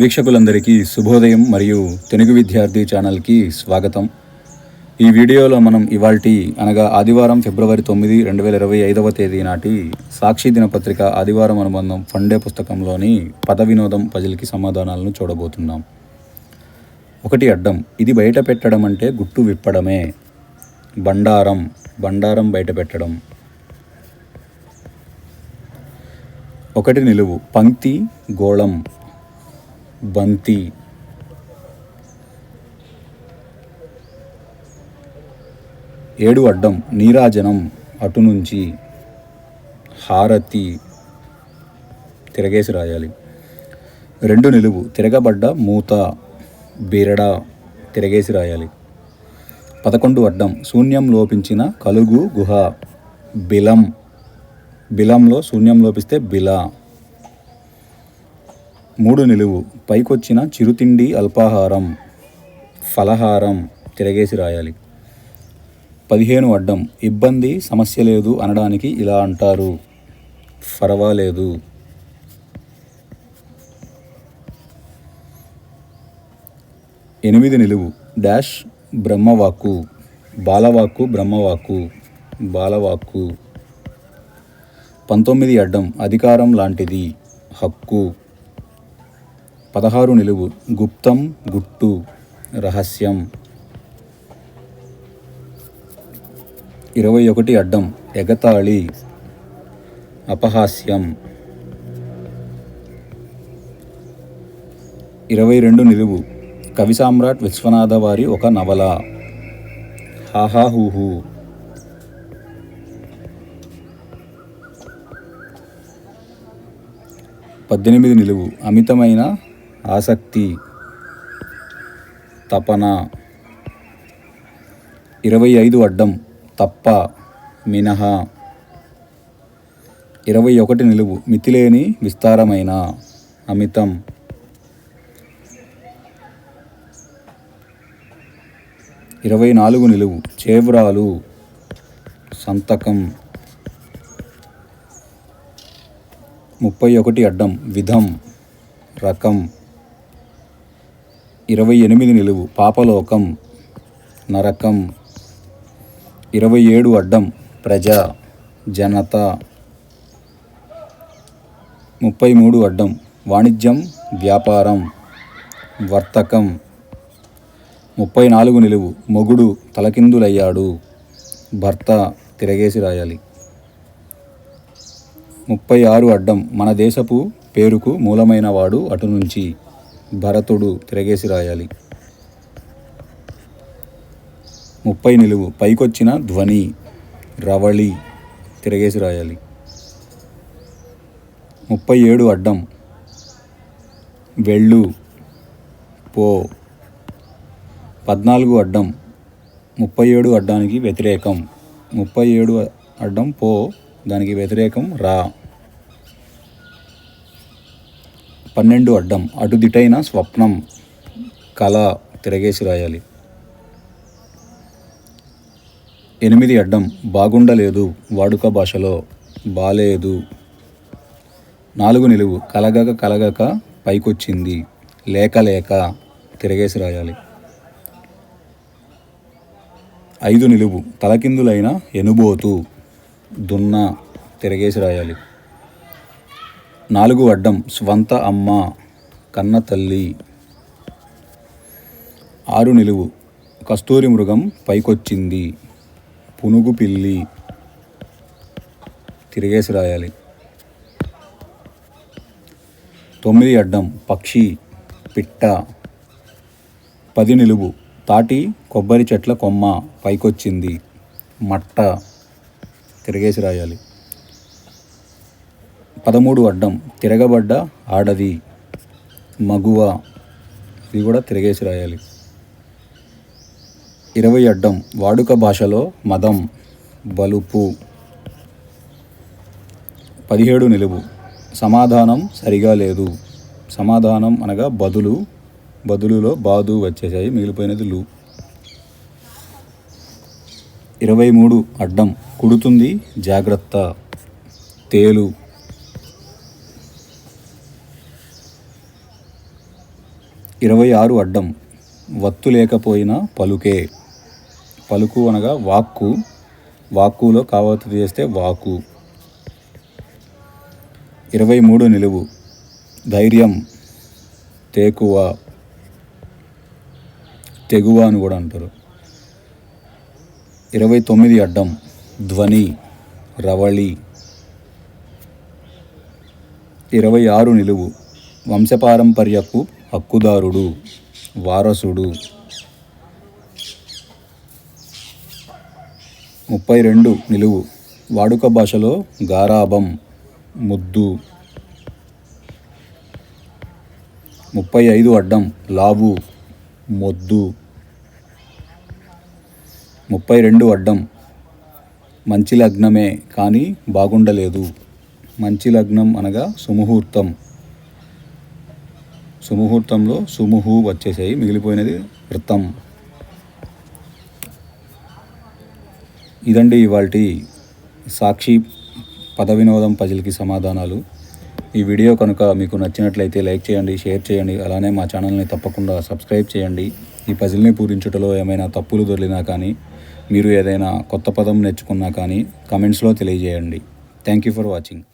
వీక్షకులందరికీ శుభోదయం మరియు తెలుగు విద్యార్థి ఛానల్కి స్వాగతం. ఈ వీడియోలో మనం ఇవాల్టి అనగా ఆదివారం ఫిబ్రవరి తొమ్మిది రెండు వేల ఇరవై ఐదవ తేదీ నాటి సాక్షి దినపత్రిక ఆదివారం అనుబంధం ఫండే పుస్తకంలోని పద వినోదం పజిల్కి సమాధానాలను చూడబోతున్నాం. ఒకటి అడ్డం ఇది బయట పెట్టడం అంటే గుట్టు విప్పడమే. బండారం బండారం బయట పెట్టడం. ఒకటి నిలువు పంక్తి గోళం. బంతి. ఏడు అడ్డం నీరాజనం అటు నుంచి హారతి తిరగేసి రాయాలి. రెండు నిలువు తిరగబడ్డ మూత బిరడ తిరగేసి రాయాలి. పదకొండు అడ్డం శూన్యం లోపించిన కలుగు గుహ బిలం. బిలంలో శూన్యం లోపిస్తే బిలా. మూడు నిలువు. పైకొచ్చిన చిరుతిండి అల్పాహారం ఫలహారం తిరగేసి రాయాలి. పదిహేను అడ్డం. ఇబ్బంది సమస్య లేదు అనడానికి ఇలా అంటారు. పర్వాలేదు ఎనిమిది నిలువు. డాష్ బ్రహ్మవాక్కు. బాలవాక్కు బ్రహ్మవాక్కు. బాలవాక్కు. పంతొమ్మిది అడ్డం. అధికారం లాంటిది. హక్కు. పదహారు నిలువు. గుప్తం గుట్టు రహస్యం. ఇరవై ఒకటి అడ్డం. ఎగతాళి. అపహాస్యం. ఇరవై రెండు నిలువు. కవి సామ్రాట్ విశ్వనాథ వారి ఒక నవల. హాహాహూహు. పద్దెనిమిది నిలువు. అమితమైన ఆసక్తి తపన. ఇరవై ఐదు అడ్డం తప్ప మినహా. ఇరవై ఒకటి నిలువు మితిలేని విస్తారమైన. అమితం. ఇరవై నాలుగు నిలువు చేవ్రాలు. సంతకం. ముప్పై ఒకటి అడ్డం విధం రకం. ఇరవై ఎనిమిది నిలువు పాపలోకం నరకం. ఇరవై ఏడు అడ్డం ప్రజ జనత. ముప్పై మూడు అడ్డం వాణిజ్యం వ్యాపారం వర్తకం. ముప్పై నాలుగు నిలువు మొగుడు తలకిందులయ్యాడు భర్త తిరగేసి రాయాలి. ముప్పై ఆరు అడ్డం మన దేశపు పేరుకు మూలమైన వాడు అటు నుంచి భరతుడు తిరగేసి రాయాలి. ముప్పై నిలువు. పైకొచ్చిన ధ్వని రవళి తిరగేసి రాయాలి. ముప్పై ఏడు అడ్డం. వెళ్ళు పో. పద్నాలుగు అడ్డం. ముప్పై ఏడు అడ్డానికి వ్యతిరేకం. ముప్పై ఏడు అడ్డం పో. దానికి వ్యతిరేకం రా. పన్నెండు అడ్డం అటుదిటైన స్వప్నం కళ తిరగేసి రాయాలి. ఎనిమిది అడ్డం బాగుండలేదు వాడుక భాషలో బాలేదు. నాలుగు నిలువు కలగక కలగక పైకొచ్చింది లేక లేక తిరగేసి రాయాలి. ఐదు నిలువు తలకిందులైన ఎనుబోతు దున్న తిరగేసి రాయాలి. నాలుగు అడ్డం స్వంత అమ్మ కన్న తల్లి. ఆరు నిలువు. కస్తూరి మృగం పైకొచ్చింది. పునుగు పిల్లి. తిరిగేసి రాయాలి. తొమ్మిది అడ్డం పక్షి పిట్ట. పది నిలువు. తాటి కొబ్బరి చెట్ల కొమ్మ పైకొచ్చింది. మట్ట. తిరగేసి రాయాలి. పదమూడు అడ్డం తిరగబడ్డ ఆడది మగువ ఇది కూడా తిరగేసి రాయాలి. ఇరవై అడ్డం వాడుక భాషలో మదం బలుపు. పదిహేడు నిలువు సమాధానం సరిగా లేదు. సమాధానం అనగా బదులు బదులులో బాదు వచ్చేసాయి మిగిలిపోయినది లు. ఇరవై మూడు అడ్డం కుడుతుంది జాగ్రత్త తేలు. ఇరవై ఆరు అడ్డం. వత్తు లేకపోయినా పలుకే. పలుకు అనగా వాక్కు. వాక్కులో కావత్తు చేస్తే వాకు ఇరవై మూడు నిలువు. ధైర్యం తేకువ. తెగువ అని కూడా అంటారు. ఇరవై తొమ్మిది అడ్డం. ధ్వని రవళి. ఇరవై ఆరు నిలువు. వంశపారంపర్యపు హక్కుదారుడు వారసుడు. ముప్పై రెండు నిలువు. వాడుక భాషలో గారాబం ముద్దు. ముప్పై ఐదు అడ్డం లావు మొద్దు. ముప్పై రెండు అడ్డం మంచి లగ్నమే కానీ బాగుండలేదు. మంచి లగ్నం అనగా సుముహూర్తం. సుముహూర్తంలో సుముహు వచ్చేసాయి మిగిలిపోయినది వృత్తం. ఇదండి ఇవాళ సాక్షి పద వినోదం పజిల్కి సమాధానాలు. ఈ వీడియో కనుక మీకు నచ్చినట్లయితే లైక్ చేయండి షేర్ చేయండి అలానే మా ఛానల్ని తప్పకుండా సబ్స్క్రైబ్ చేయండి. ఈ పజిల్ని పూరించుటలో ఏమైనా తప్పులు దొరికినా కానీ మీరు ఏదైనా కొత్త పదం నేర్చుకున్నా కానీ కమెంట్స్లో తెలియజేయండి. Thank you for watching.